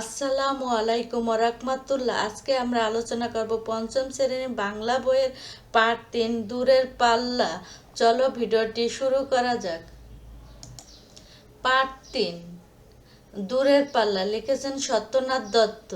আসসালামু আলাইকুম রাহমাতুল্লাহ। আজকে আমরা আলোচনা করব পঞ্চম শ্রেণির বাংলা বইয়ের পাঠ তিন, দূরের পাল্লা। চলো ভিডিওটি শুরু করা যাক। পাঠ তিন, দূরের পাল্লা লিখেছেন সত্যনাথ দত্ত।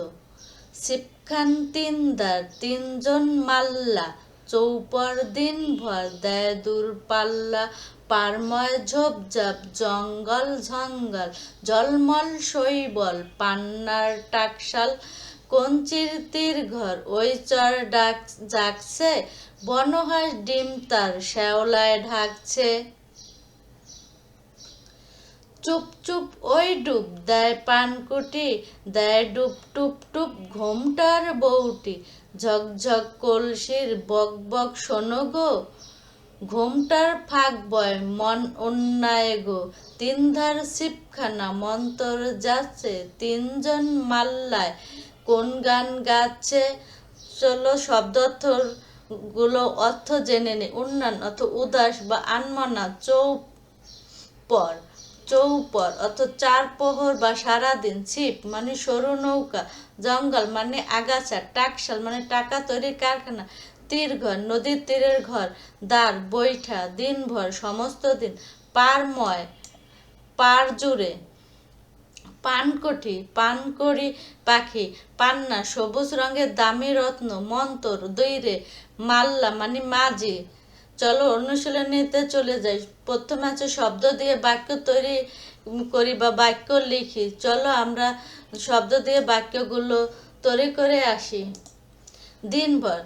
শিবখান তিনদার তিনজন মাল্লা, চৌপর দিন ভর দেয় দূর পাল্লা। পারময় ঝোপঝাপ জঙ্গল ঝঙ্গল জলমল শৈবল, পান্নার টাকশাল, কঞ্চির তীর ঘর, ওই চর ডাক জাগছে, বনহাস ডিম তার শ্যাওলায় ঢাকছে। চুপ চুপ ওই ডুব দেয় পানকুটি, দেয় ডুব টুপ টুপ ঘোমটার বউটি, ঝকঝক কলসির বক বক শোনো গো। ঘোমটার ফাঁক বয়, মন অন্যায় গো। তিন ধার শিবখানা মন্তর যাচ্ছে, তিনজন মাল্লায়। কোন গান গাচ্ছে? চলো শব্দগুলো অর্থ জেনে নে। উন্নয়ন অর্থ উদাস বা আনমনা চৌপর। চৌপর অর্থ চার প্রহর বা সারাদিন ছিপ মানে সরু নৌকা, জঙ্গল মানে আগাছা, টাকশাল মানে টাকা তৈরির কারখানা, তীর ঘর, নদীর তীরের ঘর, দ্বার, বৈঠা, দিনভর, সমস্ত দিন, পারময় পার জুড়ে পানকটি পানকড়ি পাখি, পান্না, সবুজ রঙের দামি রত্ন, মন্তর দৈরে মাল্লা মানে মাঝি চলো অনুশীলনীতে চলে যাই। প্রথমে আছে শব্দ দিয়ে বাক্য তৈরি করি বা বাক্য লিখি। চলো আমরা শব্দ দিয়ে বাক্যগুলো তৈরি করে আসি। দিনভর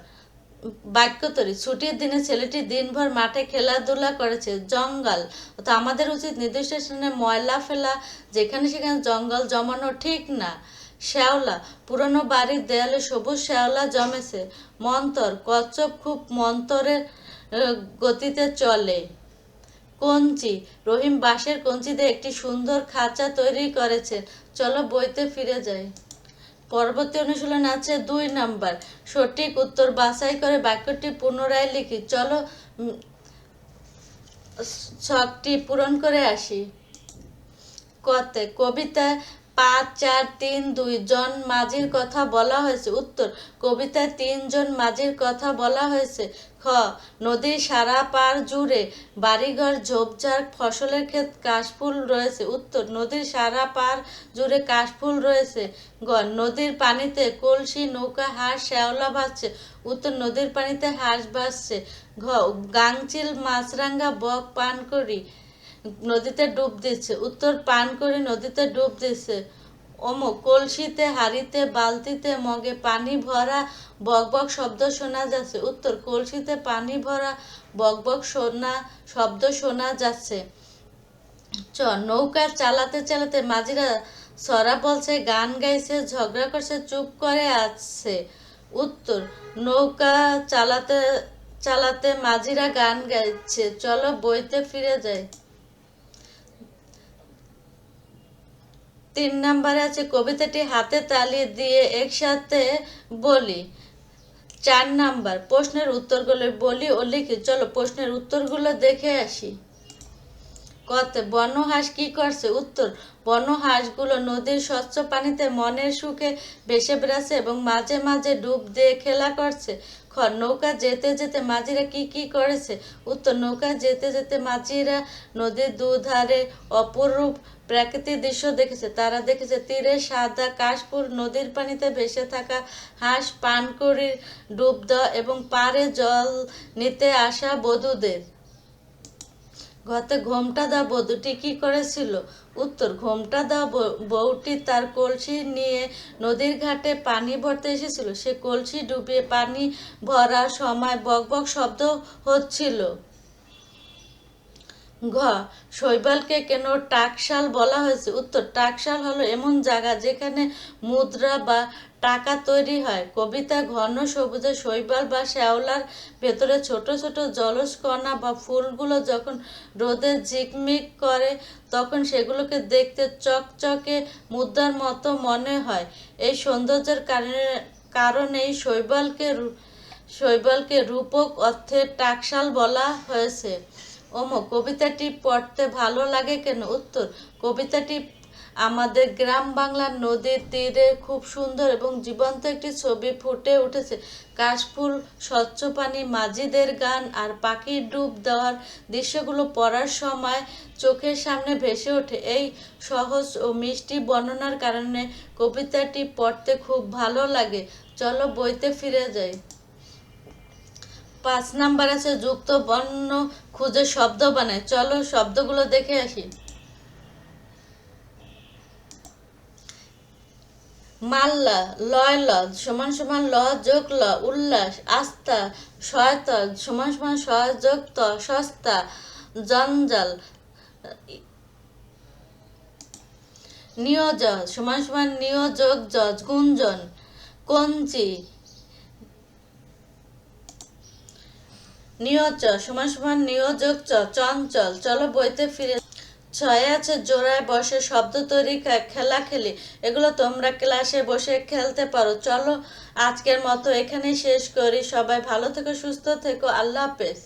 বাক্য তৈরি। ছুটির দিনে ছেলেটি দিনভর মাঠে খেলাধুলা করেছে। জঙ্গল। তো আমাদের উচিত নির্দিষ্ট স্থানে ময়লা ফেলা, যেখানে সেখানে জঙ্গল জমানো ঠিক না। শ্যাওলা। পুরনো বাড়ির দেয়ালে সবুজ শ্যাওলা জমেছে। মন্তর। কচ্ছপ খুব মন্তরের গতিতে চলে। কঞ্চি, রহিম বাঁশের কঞ্চি দিয়ে একটি সুন্দর খাঁচা তৈরি করেছে। চলো বইতে ফিরে যাই। পরবর্তী অনুশীলন আছে দুই নাম্বার। সঠিক উত্তর বাছাই করে বাক্যটি পুনরায় লিখি। চলো ছকটি পূরণ করে আসি। কতে, কবিতায় পাঁচ, চার, তিন, দুই জন মাঝির কথা বলা হয়েছে। উত্তর, কবিতায় তিনজন মাঝির কথা বলা হয়েছে। খ, নদীর সারা পার জুড়ে বাড়িঘর, ঝোপঝাড়, ফসলের ক্ষেত, কাশফুল রয়েছে। উত্তর, নদীর সারা পার জুড়ে কাশফুল রয়েছে। গ, নদীর পানিতে কলসি, নৌকা, হাঁস, শ্যাওলা ভাসছে। উত্তর, নদীর পানিতে হাঁস ভাসছে। ঘ, গাংচিল মাছরাঙ্গা বক পান করি নদীতে ডুব দিচ্ছে। উত্তর পান করে নদীতে ডুব দিচ্ছে। অমুক কলসিতে, হাড়িতে, বালতিতে মগে পানি ভরা বকবক শব্দ শোনা যাচ্ছে। উত্তর কলসিতে পানি ভরা বকবক শোনা শব্দ শোনা যাচ্ছে। চ, নৌকা চালাতে চালাতে মাঝিরা সরা বলছে, গান গাইছে, ঝগড়া করছে, চুপ করে আছে। উত্তর, নৌকা চালাতে চালাতে মাঝিরা গান গাইছে। চলো বইতে ফিরে যাই। তিন নাম্বারে আছে, কবিতাটি হাতে তালি দিয়ে একসাথে বলি। চার নাম্বার, প্রশ্নের উত্তরগুলো বলি ও লিখি। চলো প্রশ্নের উত্তরগুলো দেখে আসি। কত বনহাঁস কি করছে? উত্তর, বনহাঁসগুলো নদীর স্বচ্ছ পানিতে মনের সুখে ভেসে বেড়াচ্ছে এবং মাঝে মাঝে ডুব দিয়ে খেলা করছে। খ, নৌকা যেতে যেতে মাঝিরা কি কি করেছে? উত্তর, নৌকা যেতে যেতে মাঝিরা নদীর দুধারে অপরূপ প্রাকৃতিক দৃশ্য দেখেছে। তারা দেখেছে তীরে সাদা কাশপুর নদীর পানিতে ভেসে থাকা হাঁস, পানকড়ির ডুব দেওয়া এবং পাড়ে জল নিতে আসা বধূদের। ঘতে ঘোমটা দা বধূটি কি করেছিল? উত্তর, ঘোমটা দা বউটি তার কলসি নিয়ে নদীর ঘাটে পানি ভরতে এসেছিল। সে কলসি ডুবিয়ে পানি ভরার সময় বকবক শব্দ হচ্ছিল। ঘ, শৈবালকে কেন টাকশাল বলা হয়েছে? উত্তর, টাকশাল হলো এমন জায়গা যেখানে মুদ্রা বা টাকা তৈরি হয়। কবিতা, ঘন সবুজে শৈবাল বা শ্যাওলার ভেতরে ছোট ছোট জলজ কণা বা ফুলগুলো যখন রোদে ঝিকমিক করে, তখন সেগুলোকে দেখতে চকচকে মুদ্রার মতো মনে হয়। এই সৌন্দর্যের কারণে, কারণেই শৈবালকে শৈবালকে রূপক অর্থে টাকশাল বলা হয়েছে। ওমো, কবিতাটি পড়তে ভালো লাগে কেন? উত্তর, কবিতাটি আমাদের গ্রাম বাংলার নদীর তীরে খুব সুন্দর এবং জীবন্ত একটি ছবি ফুটে উঠেছে। কাশফুল, স্বচ্ছ পানি মাঝিদের গান আর পাখির ডুব দেওয়ার দৃশ্যগুলো পড়ার সময় চোখের সামনে ভেসে ওঠে। এই সহজ ও মিষ্টি বর্ণনার কারণে কবিতাটি পড়তে খুব ভালো লাগে। চলো বইতে ফিরে যাই। পাঁচ নাম্বার আছে, যুক্ত বর্ণ খুঁজে শব্দ বানায়। চলো শব্দগুলো দেখে আসি। মাল্লা লয় ল সমান সমান ল, যোগ ল, উল্লাস, আস্থা শয়ত সমান সমান শয় যোগ ত সস্তা, জঞ্জাল নিয়োজ সমান সমান নিয়োযোগ যজ গুঞ্জন, কঞ্চি নিয়োজ সমান সমান নিয়োযোগ চ চঞ্চল, চলো বইতে ফিরে ছয় আছে জোড়ায় বসে, শব্দ তৈরি খেলা খেলি এগুলো তোমরা ক্লাসে বসে খেলতে পারো। চলো আজকের মতো এখানেই শেষ করি। সবাই ভালো থেকো, সুস্থ থেকো। আল্লাহ হাফেজ।